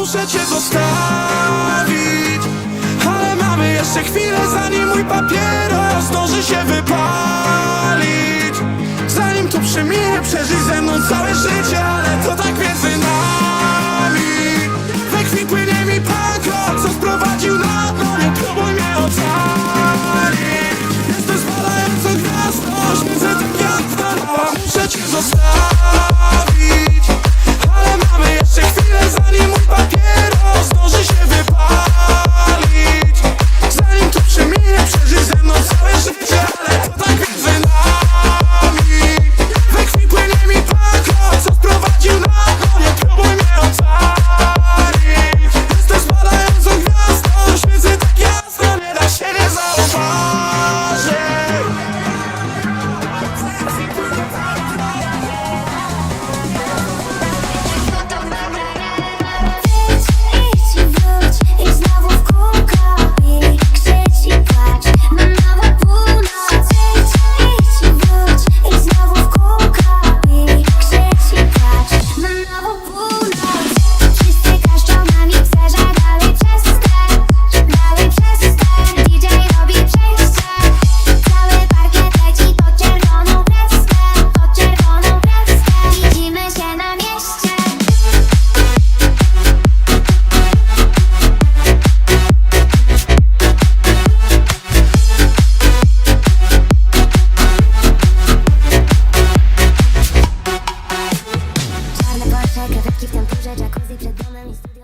muszę cię zostawić. Ale mamy jeszcze chwilę zanim mój papieros zdąży się wypalić. Zanim to przeminie, przeżyj ze mną całe życie Kawałki w tempurze, jacuzzi przed domem i studio.